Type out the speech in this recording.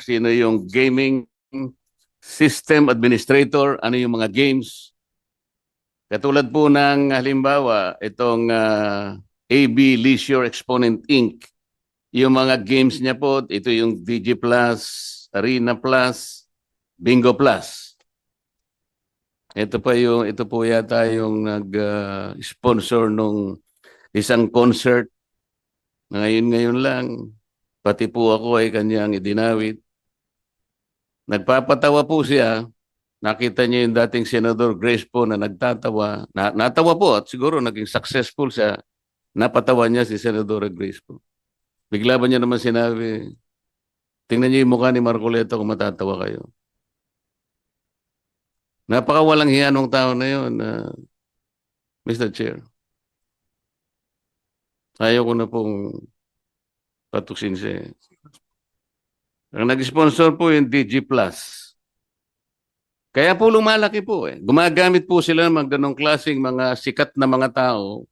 sino yung gaming system administrator, ano yung mga games. Katulad po ng halimbawa, itong ah, AB Leisure Exponent Inc. Yung mga games niya po, ito yung DG Plus, Arena Plus, Bingo Plus. Ito pa yung ito po yata yung nag-sponsor nung isang concert ngayon ngayon lang pati po ako ay kanyang idinawit. Nagpapatawa po siya. Nakita niya yung dating Senador Grace po na nagtatawa. Na, natawa po at siguro naging successful siya. Napatawa niya si Senador Grace po. Bigla ba niya naman sinabi, tingnan niyo yung mukha ni Marcoleta kung matatawa kayo. Napakawalang hiya nung tao na yun, uh, Mr. Chair. Ayaw ko na pong patuksin siya. Ang nag-sponsor po yung DG Plus. Kaya po lumalaki po eh. Gumagamit po sila ng mga ganong klaseng mga sikat na mga tao